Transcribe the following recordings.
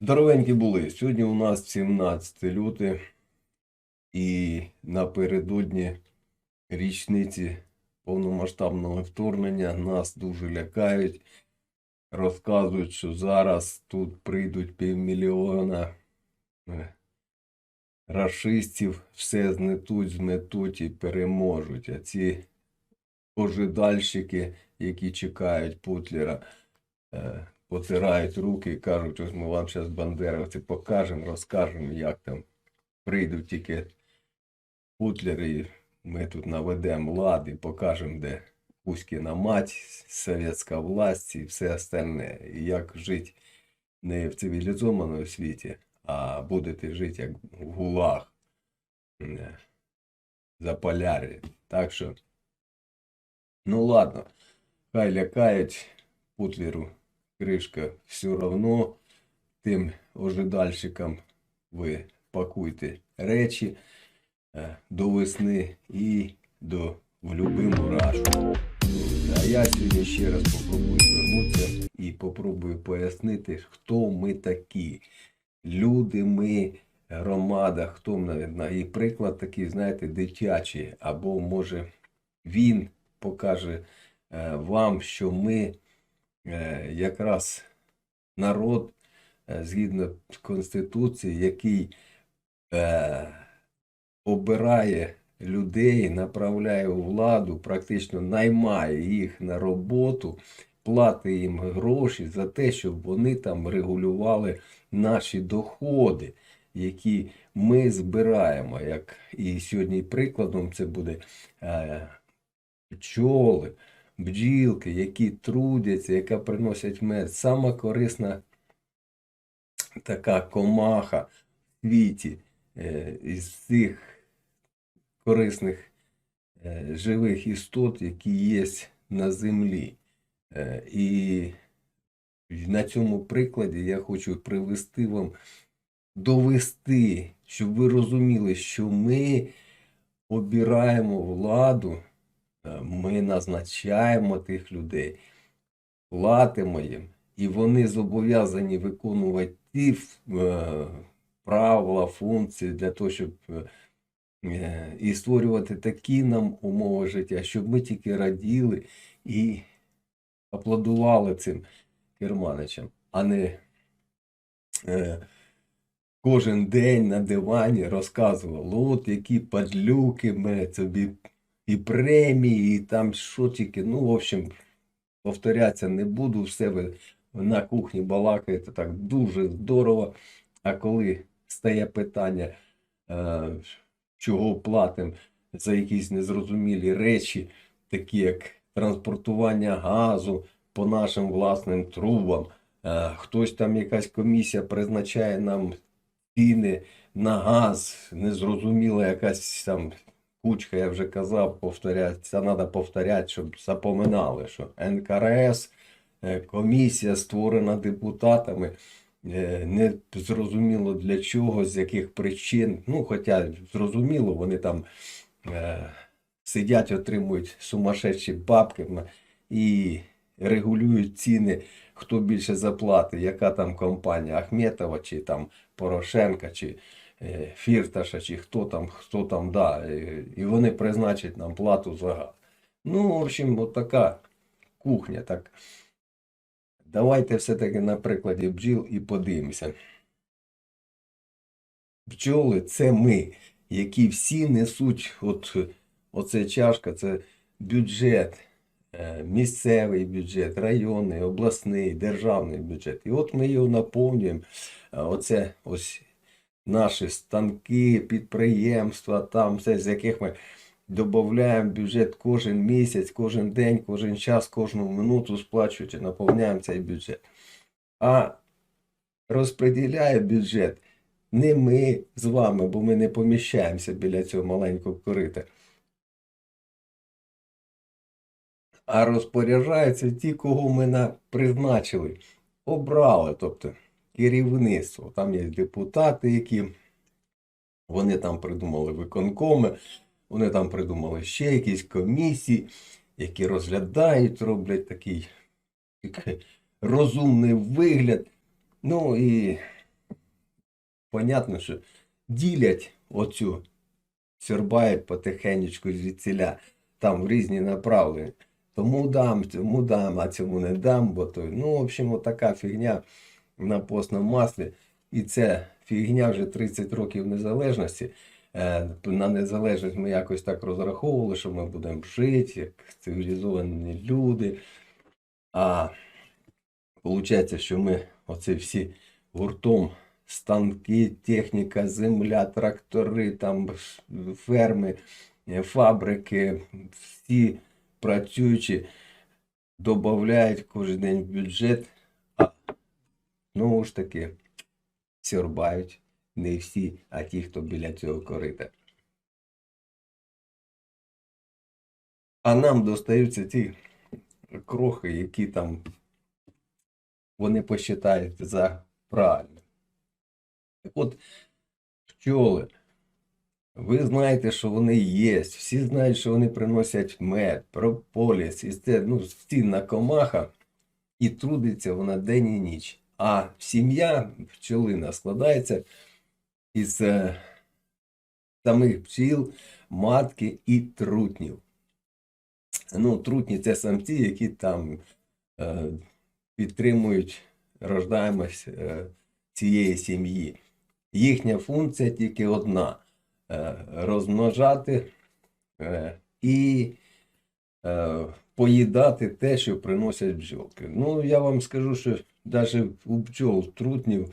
Здоровенькі були. Сьогодні у нас 17 лютого і напередодні річниці повномасштабного вторгнення нас дуже лякають. Розказують, що зараз тут прийдуть півмільйона е, рашистів, все знетуть, зметуть і переможуть. А ці ожидальщики, які чекають Путлера, е, потирають руки і кажуть, ось ми вам зараз бандеровці покажемо, розкажемо, як там прийдуть тільки Путлери, ми тут наведемо лад і покажемо, де Кузькіна мать, совєтська власть і все остальне. І як жити не в цивілізованому світі, а будете жити як в гулах за полярі. Так що, ну ладно, хай лякають Путлеру кришка все равно тим ожидальщикам ви пакуйте речі е, до весни і до в любиму рашу. А я сьогодні ще раз попробую звернутися і попробую пояснити, хто ми такі. Люди ми, громада, хто ми. І приклад такий, знаєте, дитячий. Або може він покаже е, вам, що ми якраз народ е, згідно Конституції, який е, обирає людей, направляє у владу, практично наймає їх на роботу, платить їм гроші за те, щоб вони там регулювали наші доходи, які ми збираємо. Як і сьогодні прикладом це буде е, пчоли, бджілки, які трудяться, яка приносять мед. Сама корисна така комаха в світі е, із цих корисних е, живих істот, які є на землі. Е, і на цьому прикладі я хочу привести вам, довести, щоб ви розуміли, що ми обираємо владу, ми назначаємо тих людей, платимо їм, і вони зобов'язані виконувати ті е, правила, функції для того, щоб е, е, і створювати такі нам умови життя, щоб ми тільки раділи і аплодували цим керманичам, а не е, кожен день на дивані розказували, от які падлюки ми тобі і премії, і там що тільки. Ну, в общем, повторятися не буду, все ви на кухні балакаєте так дуже здорово. А коли стає питання, е, чого платимо за якісь незрозумілі речі, такі як транспортування газу по нашим власним трубам, е, хтось там якась комісія призначає нам ціни на газ, незрозуміла якась там кучка, я вже казав, повторяти, це треба повторяти, щоб запоминали, що НКРС, е, комісія створена депутатами, е, не зрозуміло для чого, з яких причин. Ну, хоча зрозуміло, вони там е, сидять, отримують сумасшедші бабки і регулюють ціни, хто більше заплатить, яка там компанія, Ахметова чи там Порошенка, чи Фірташа, чи хто там, хто там, да. е, І вони призначать нам плату за газ. Ну, в общем, от така кухня. Так. Давайте все-таки на прикладі бджіл і подивимося. Бджоли це ми, які всі несуть, от оце чашка, це бюджет, е, місцевий бюджет, районний, обласний, державний бюджет. І от ми його наповнюємо. Е, Оце ось наші станки, підприємства, там все, з яких ми додаємо бюджет кожен місяць, кожен день, кожен час, кожну минуту сплачуючи, наповняємо цей бюджет. А розподіляє бюджет не ми з вами, бо ми не поміщаємося біля цього маленького корита. А розпоряджаються ті, кого ми призначили, обрали, тобто керівництво. Там є депутати, які вони там придумали виконкоми, вони там придумали ще якісь комісії, які розглядають, роблять такий, такий розумний вигляд. Ну і понятно, що ділять оцю, сьорбають потихенечку звідсіля, там в різні направлення. Тому дам, цьому дам, а цьому не дам, бо той. Ну, в общем, така фігня на постному маслі. І це фігня вже 30 років незалежності. Е, На незалежність ми якось так розраховували, що ми будемо жити як цивілізовані люди. А виходить, що ми оце всі гуртом станки, техніка, земля, трактори, там ферми, е, фабрики, всі працюючі додають кожен день в бюджет, знову ж таки сьорбають не всі, а ті, хто біля цього корита. А нам достаються ті крохи, які там вони посчитають за правильне. Так от, пчоли, ви знаєте, що вони є, всі знають, що вони приносять мед, прополіс, і це ну, стінна комаха, і трудиться вона день і ніч. А сім'я пчелина складається із е, самих пчіл, матки і трутнів. Ну, трутні це самці, які там е, підтримують рождаємость е, цієї сім'ї. Їхня функція тільки одна е, розмножати е, і е, поїдати те, що приносять бджолки. Ну, я вам скажу, що навіть у пчол трутнів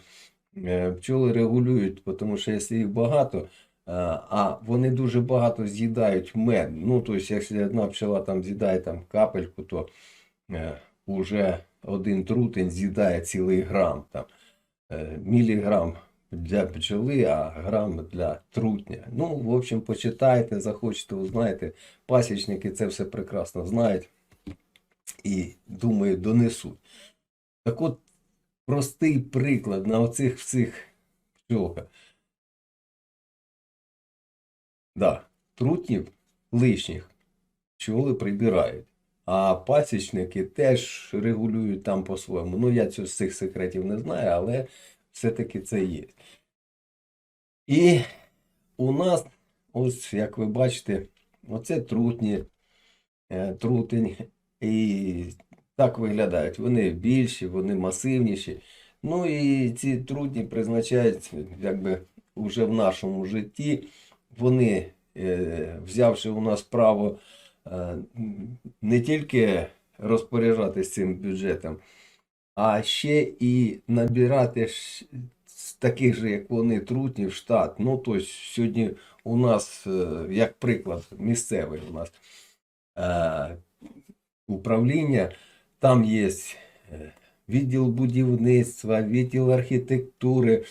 е, пчоли регулюють, тому що якщо їх багато, е, а вони дуже багато з'їдають мед. Ну, тобто, якщо одна пчела там з'їдає там капельку, то е, уже один трутень з'їдає цілий грам. Там, е, міліграм для пчоли, а грам для трутня. Ну, в общем, почитайте, захочете, узнаєте. Пасічники це все прекрасно знають і, думаю, донесуть. Так от, простий приклад на оцих всіх пчолках. Да, трутнів лишніх пчоли прибирають. А пасічники теж регулюють там по-своєму. Ну, я цього з цих секретів не знаю, але все-таки це є. І у нас, ось як ви бачите, оце трутні, е, трутень. І так виглядають. Вони більші, вони масивніші. Ну і ці трутні призначають, якби вже в нашому житті. Вони, е, взявши у нас право е, не тільки розпоряджатися цим бюджетом, а ще і набирати з таких же, як вони, трутнів штат. Ну, тобто сьогодні у нас, е, як приклад, місцевий у нас управління, там є е, відділ будівництва, відділ архітектури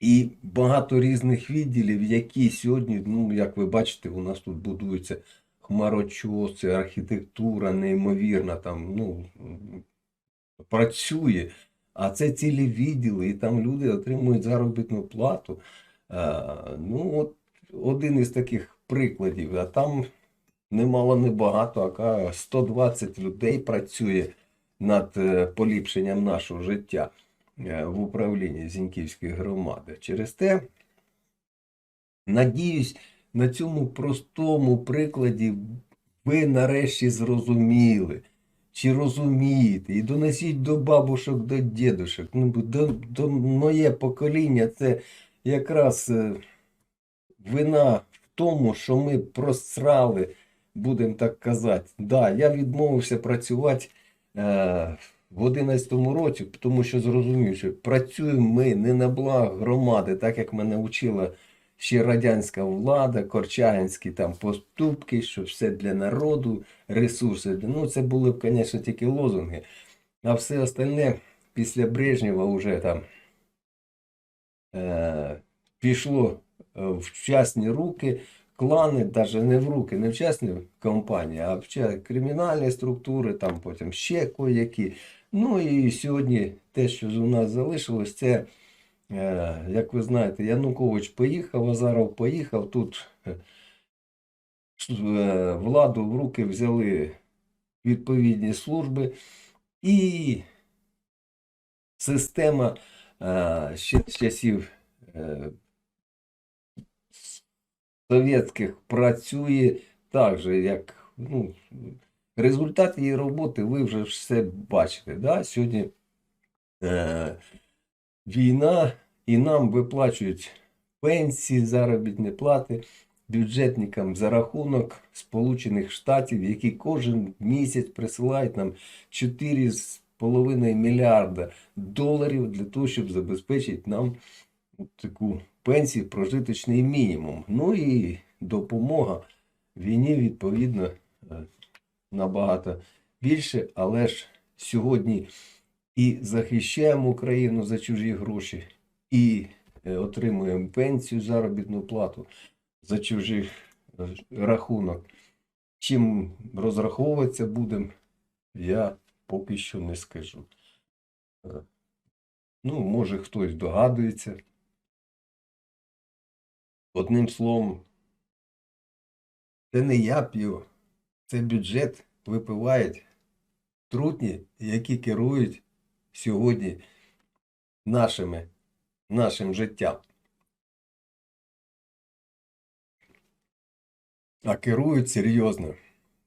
і багато різних відділів, які сьогодні, ну, як ви бачите, у нас тут будуються хмарочоси, архітектура неймовірна, там, ну, працює. А це цілі відділи, і там люди отримують заробітну плату. Ну, от один із таких прикладів. А там немало небагато, а 120 людей працює над е, поліпшенням нашого життя е, в управлінні Зіньківської громади. Через те, надіюсь, на цьому простому прикладі ви нарешті зрозуміли. Чи розумієте, і донесіть до бабушок, до дідушок. Ну, до, до моє покоління це якраз е, вина в тому, що ми просрали, будемо так казати. Да, я відмовився працювати е, в 11-му році, тому що зрозумів, що працюємо ми не на благо громади, так як мене вчила ще радянська влада, корчагінські там поступки, що все для народу, ресурси. Ну, це були б, звісно, тільки лозунги. А все остальне після Брежнєва вже там е, пішло е, в частні руки, клани, навіть не в руки, не в частні компанії, а в кримінальні структури, там потім ще кое-які. Ну і сьогодні те, що у нас залишилось, це, е, як ви знаєте, Янукович поїхав, Азаров поїхав, тут е, е, владу в руки взяли відповідні служби і система ще з часів совєтських працює так же, як ну, результат її роботи ви вже все бачите. Да? Сьогодні е, війна і нам виплачують пенсії, заробітні плати бюджетникам за рахунок Сполучених Штатів, які кожен місяць присилають нам 4,5 мільярда доларів для того, щоб забезпечити нам таку пенсію, прожиточний мінімум. Ну і допомога війні, відповідно, е, набагато більше, але ж сьогодні і захищаємо Україну за чужі гроші, і е, отримуємо пенсію, заробітну плату за чужий е, рахунок. Чим розраховуватися будемо, я поки що не скажу. Ну, може, хтось догадується. Одним словом, це не я п'ю, це бюджет випивають трутні, які керують сьогодні нашими, нашим життям. А керують серйозно.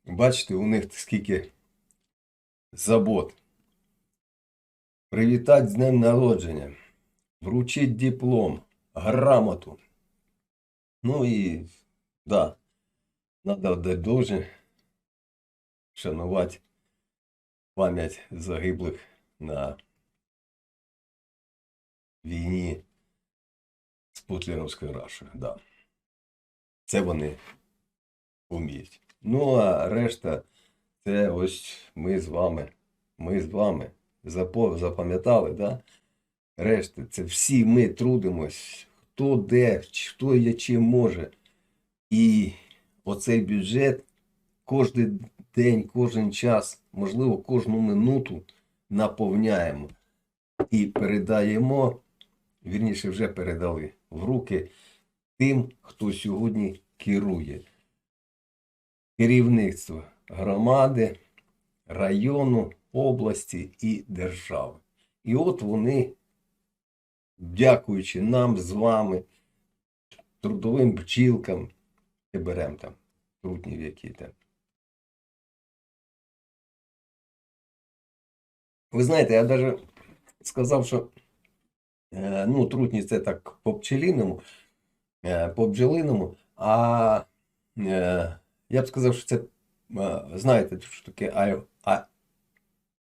Бачите, у них скільки забот. Привітати з днем народження, вручить диплом, грамоту. Ну і, да, надо дати должне, шанувати пам'ять загиблих на війні з Путлеровською Рашою. Да. Це вони вміють. Ну, а решта, це ось ми з вами. Ми з вами. Запам'ятали, да? Решта, це всі ми трудимось, хто де, хто є чим може. І оцей бюджет кожен день, кожен час, можливо, кожну минуту наповняємо і передаємо, вірніше, вже передали в руки тим, хто сьогодні керує керівництво громади, району, області і держави. І от вони, дякуючи нам з вами, трудовим бджілкам, і беремо там трутнів, які там. Ви знаєте, я навіть сказав, що е, ну, трутні це так по пчеліному, е, по бджолиному, а е, я б сказав, що це, знаєте, що таке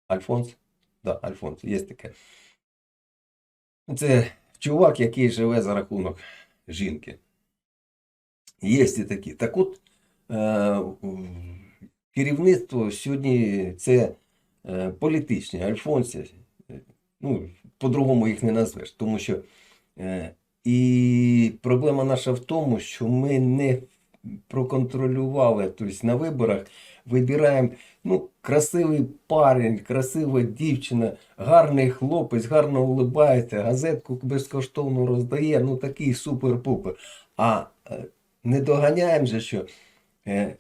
Альфонс? Да, Альфонс, є таке. Це чувак, який живе за рахунок жінки. Є і такі. Так от, е, керівництво сьогодні це е, політичні альфонси. Е, Ну, по-другому їх не назвеш. Тому що е, і проблема наша в тому, що ми не проконтролювали, тобто на виборах вибираємо ну, красивий парень, красива дівчина, гарний хлопець, гарно улибається, газетку безкоштовно роздає, ну такий супер-пупер. А е, не доганяємо же, що е,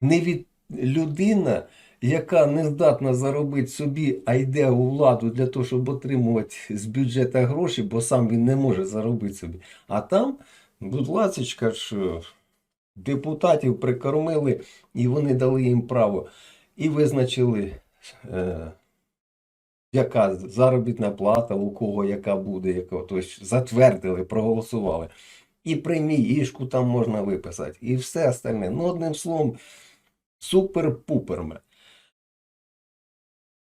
не від людина, яка не здатна заробити собі, а йде у владу для того, щоб отримувати з бюджету гроші, бо сам він не може заробити собі. А там, будь ласка, що депутатів прикормили, і вони дали їм право. І визначили, е, яка заробітна плата, у кого яка буде, яка, тобто затвердили, проголосували. І преміїшку там можна виписати, і все остальне. Ну, одним словом, супер-пуперме.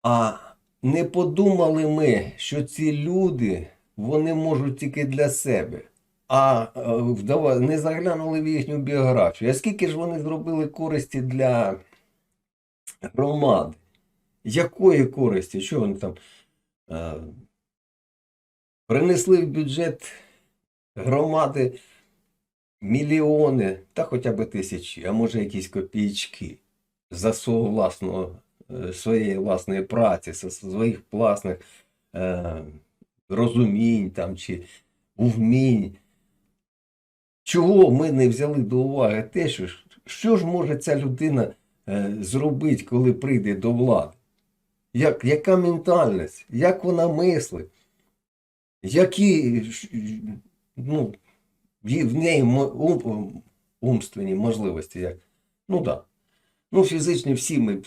А не подумали ми, що ці люди, вони можуть тільки для себе. А е, вдава- не заглянули в їхню біографію. А скільки ж вони зробили користі для громади? Якої користі? Що вони там? е, Принесли в бюджет громади мільйони, та хоча б тисячі, а може якісь копійки за свого власного, е, своєї власної праці, своїх власних е, розумінь там, чи вмінь. Чого ми не взяли до уваги те, що що ж може ця людина е, зробити, коли прийде до влади? Як, яка ментальність? Як вона мислить? які ну, в в неї ум, умственні можливості. Як, ну так. Да. Ну, фізичні всі ми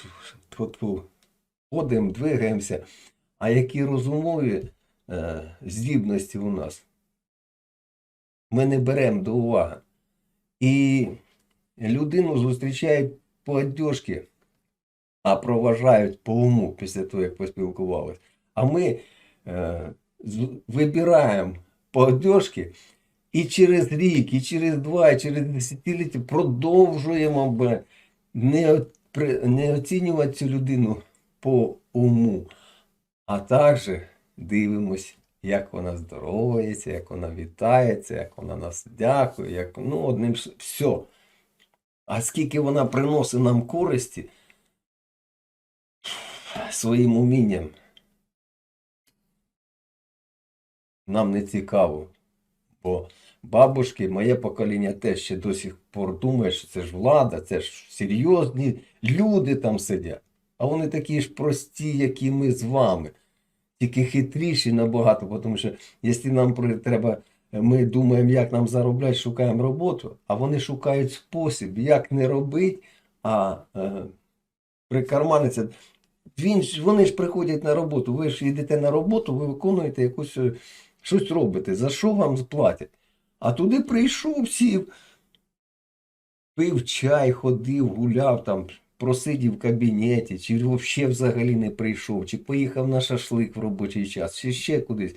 ходимо, двигаємося. А які розумові е, здібності у нас, ми не беремо до уваги. І людину зустрічають по одежці, а проважають по уму після того, як поспілкувалися. А ми е, вибираємо по одежці і через рік, і через два, і через десятиліття продовжуємо не, не оцінювати цю людину по уму, а також дивимось, як вона здоровається, як вона вітається, як вона нас дякує, як, ну, одним все. А скільки вона приносить нам користі своїм умінням, нам не цікаво. Бо бабушки, моє покоління теж ще до сих пор думає, що це ж влада, це ж серйозні люди там сидять. А вони такі ж прості, як і ми з вами. Тільки хитріші набагато, тому що якщо нам треба, ми думаємо, як нам заробляти, шукаємо роботу, а вони шукають спосіб, як не робити, а е, прикарманиться. Він, вони ж приходять на роботу, ви ж йдете на роботу, ви виконуєте якусь, е, щось робите, за що вам платять? А туди прийшов, сів, пив чай, ходив, гуляв там, просидів в кабінеті, чи взагалі взагалі не прийшов, чи поїхав на шашлик в робочий час, чи ще кудись.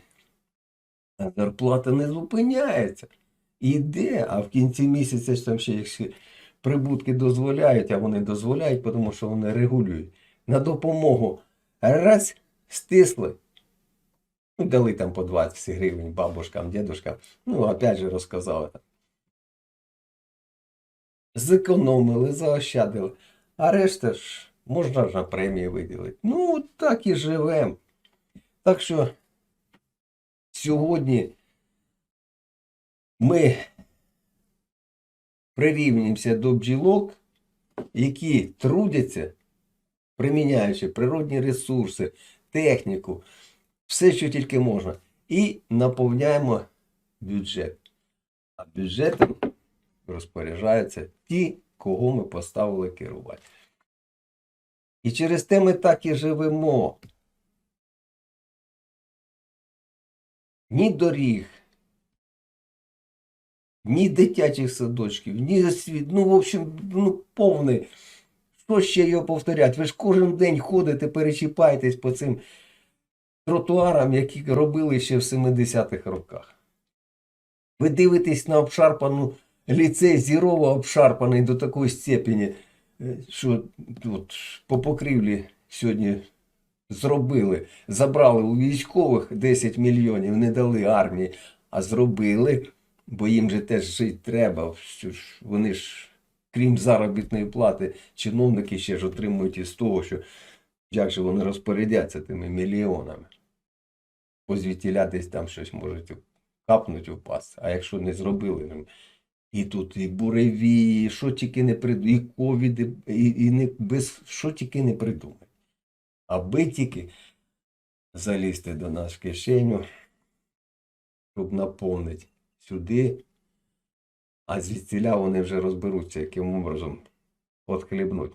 А зарплата не зупиняється. Іде, а в кінці місяця там ще якщо прибутки дозволяють, а вони дозволяють, тому що вони регулюють. На допомогу раз стисли. Ну, дали там по 20 гривень бабушкам, дідушкам. Ну, опять же розказали. Зекономили, заощадили. А решта ж можна ж на премії виділити. Ну, так і живемо. Так що сьогодні ми прирівнюємося до бджілок, які трудяться, приміняючи природні ресурси, техніку, все, що тільки можна, і наповняємо бюджет. А бюджетом розпоряджаються ті, кого ми поставили керувати. І через те ми так і живемо. Ні доріг, ні дитячих садочків, ні освіт. Ну, в общем, ну, повний. Що ще його повторять? Ви ж кожен день ходите, перечіпаєтесь по цим тротуарам, які робили ще в 70-х роках. Ви дивитесь на обшарпану ліцей Зірова обшарпаний до такої степені, е, що от, по покрівлі сьогодні зробили. Забрали у військових 10 мільйонів, не дали армії, а зробили, бо їм же теж жити треба. Що ж, Вони ж, крім заробітної плати, чиновники ще ж отримують із того, що як же вони розпорядяться тими мільйонами. Бо звідтіля десь там щось можуть капнуть упасти. А якщо не зробили, ну, і тут і буревії, і що тільки не придумали, і ковіди, і, і не, без, що тільки не придумали. Аби тільки залізти до нас в кишеню, щоб наповнити сюди, а звідтіля вони вже розберуться, яким образом отхлібнуть.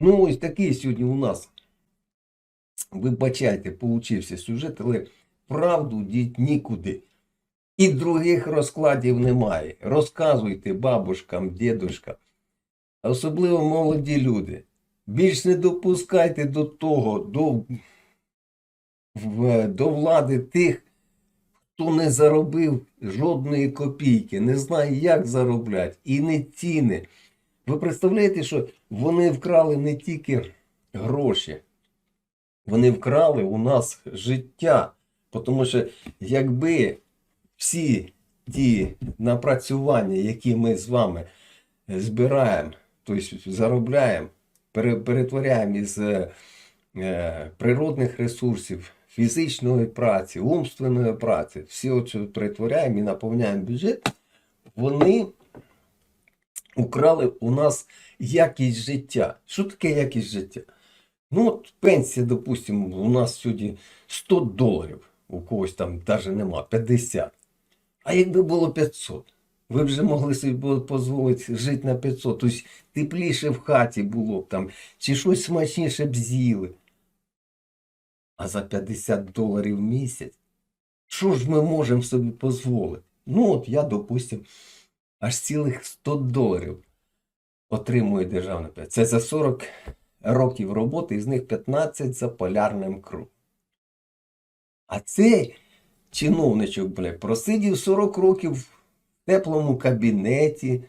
Ну, ось такий сьогодні у нас. Вибачайте, получився сюжет, але правду діть нікуди. І других розкладів немає. Розказуйте бабушкам, дідушкам, особливо молоді люди. Більш не допускайте до того, до, до влади тих, хто не заробив жодної копійки, не знає, як заробляти, і не ціни. Ви представляєте, що вони вкрали не тільки гроші, вони вкрали у нас життя. Тому що якби всі ті напрацювання, які ми з вами збираємо, тобто заробляємо, перетворяємо із е, е, природних ресурсів, фізичної праці, умственної праці, всі оце перетворяємо і наповняємо бюджет, вони украли у нас якість життя. Що таке якість життя? Ну, от пенсія, допустимо, у нас сьогодні 100 доларів, у когось там навіть нема, 50. А якби було 500, ви вже могли собі дозволити жити на 500. Тобто тепліше в хаті було б там, чи щось смачніше б з'їли. А за 50 доларів в місяць, що ж ми можемо собі дозволити? Ну, от я, допустим, аж цілих 100 доларів отримую державне пенсію. Це за 40 років роботи, із них 15 за полярним кругом. А цей чиновничок, бля, просидів 40 років в теплому кабінеті.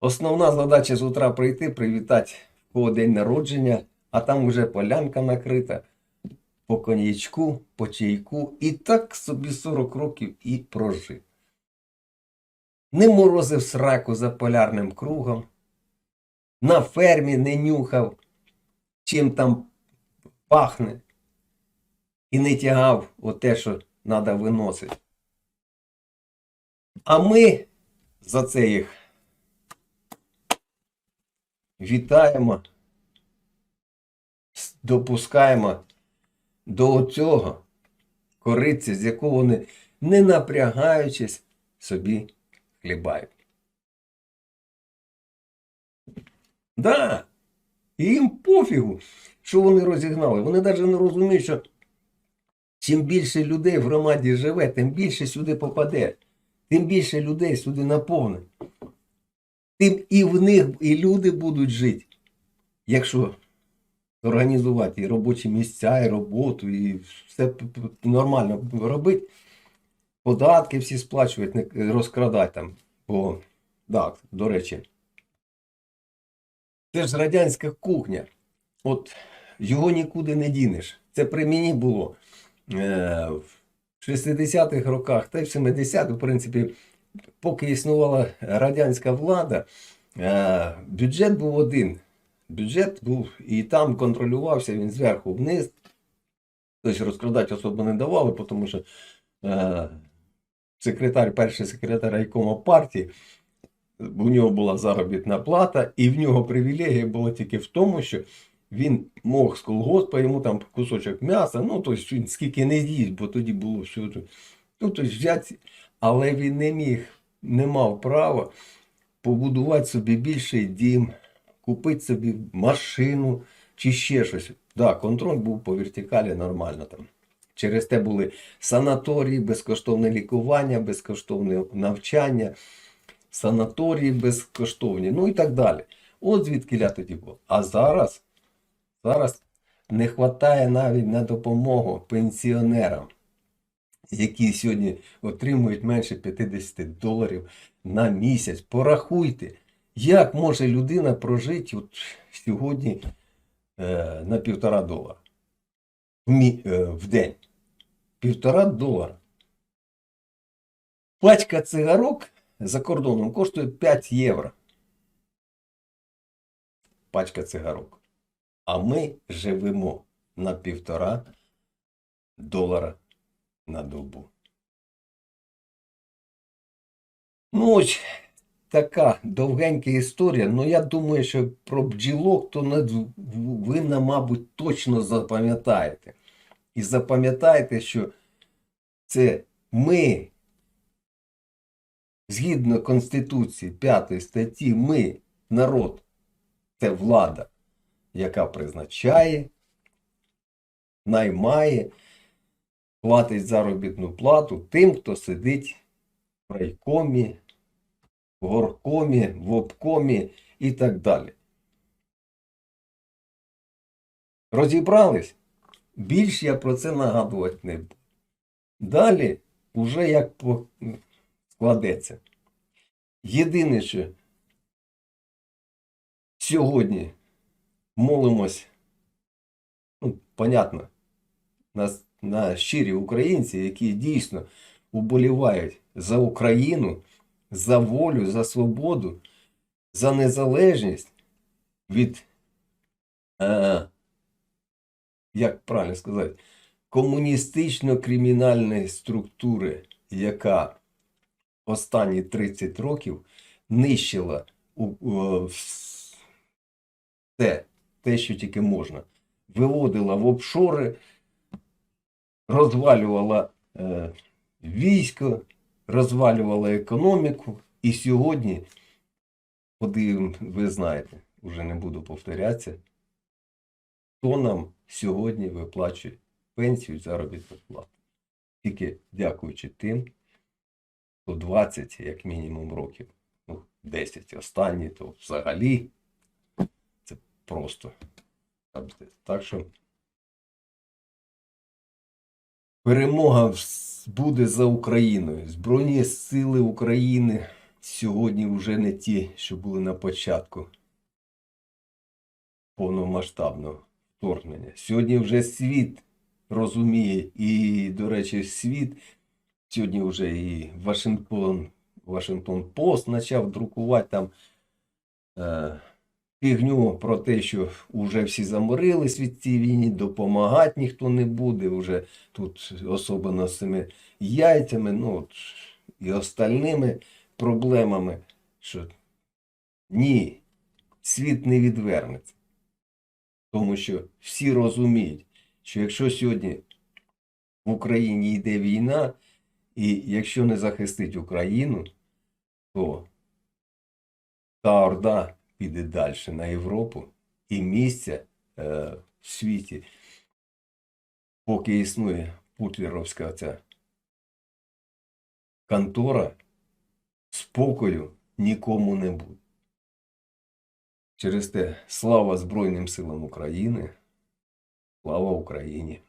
Основна задача з утра прийти, привітати в кого день народження, а там уже полянка накрита по коньячку, по чайку. І так собі 40 років і прожив. Не морозив сраку за полярним кругом, на фермі не нюхав, чим там пахне, і не тягав оте, що треба виносити. А ми за це їх вітаємо, допускаємо до цього кориці, з якого вони, не напрягаючись, собі хлібають. Да, і їм пофігу, що вони розігнали. Вони навіть не розуміють, що чим більше людей в громаді живе, тим більше сюди попаде, тим більше людей сюди наповне. Тим і в них і люди будуть жити, якщо організувати і робочі місця, і роботу, і все нормально робити, податки всі сплачувати, не розкрадати там. Бо, так, до речі, це ж радянська кухня. От його нікуди не дінеш. Це при мені було в 60-х роках та й в 70-х, в принципі, поки існувала радянська влада, е, бюджет був один. Бюджет був і там контролювався він зверху вниз. Тобто розкрадати особо не давали, тому що е, секретар, перший секретар райкома партії, у нього була заробітна плата, і в нього привілегія була тільки в тому, що він мог з колгоспа, йому там кусочок м'яса, ну тобто скільки не з'їсть, бо тоді було все. Ну, тобто взяти, але він не міг, не мав права побудувати собі більший дім, купити собі машину чи ще щось. Да, контроль був по вертикалі нормально там. Через те були санаторії, безкоштовне лікування, безкоштовне навчання, санаторії безкоштовні, ну і так далі. От звідки ля тоді було. А зараз, зараз не вистачає навіть на допомогу пенсіонерам, які сьогодні отримують менше 50 доларів на місяць. Порахуйте, як може людина прожити от сьогодні е, на півтора долара мі, е, в день. Півтора долара. Пачка цигарок за кордоном коштує 5 євро. Пачка цигарок. А ми живемо на півтора долара на добу. Ну, ось така довгенька історія. Ну, я думаю, що про бджілок то ви, мабуть, точно запам'ятаєте. І запам'ятайте, що це ми, згідно Конституції 5 статті, ми, народ, це влада, яка призначає, наймає, платить заробітну плату тим, хто сидить в райкомі, в горкомі, в обкомі і так далі. Розібрались? Більш я про це нагадувати не буду. Далі уже як складеться. Єдине, що сьогодні молимось, ну, понятно, на, на щирі українці, які дійсно уболівають за Україну, за волю, за свободу, за незалежність від, е, як правильно сказати, комуністично-кримінальної структури, яка останні 30 років нищила у, у, вс- те, що тільки можна. Виводила в офшори, розвалювала е, військо, розвалювала економіку. І сьогодні, подивимо, ви знаєте, вже не буду повторятися, хто нам сьогодні виплачує пенсію заробітну плату. Тільки дякуючи тим, хто 20, як мінімум, років, ну, 10 останні, то взагалі просто. Так що перемога буде за Україною. Збройні сили України сьогодні вже не ті, що були на початку повномасштабного вторгнення. Сьогодні вже світ розуміє, і, до речі, світ сьогодні вже і Вашингтон, Вашингтон Пост почав друкувати там е, фігню про те, що вже всі заморились від цієї війни, допомагати ніхто не буде. Вже тут особливо з цими яйцями, ну от, і остальними проблемами, що ні, світ не відвернеться. Тому що всі розуміють, що якщо сьогодні в Україні йде війна, і якщо не захистить Україну, то та Орда піде далі на Європу і місця е, в світі, поки існує путлеровська ця контора, спокою нікому не буде. Через те слава Збройним силам України, слава Україні!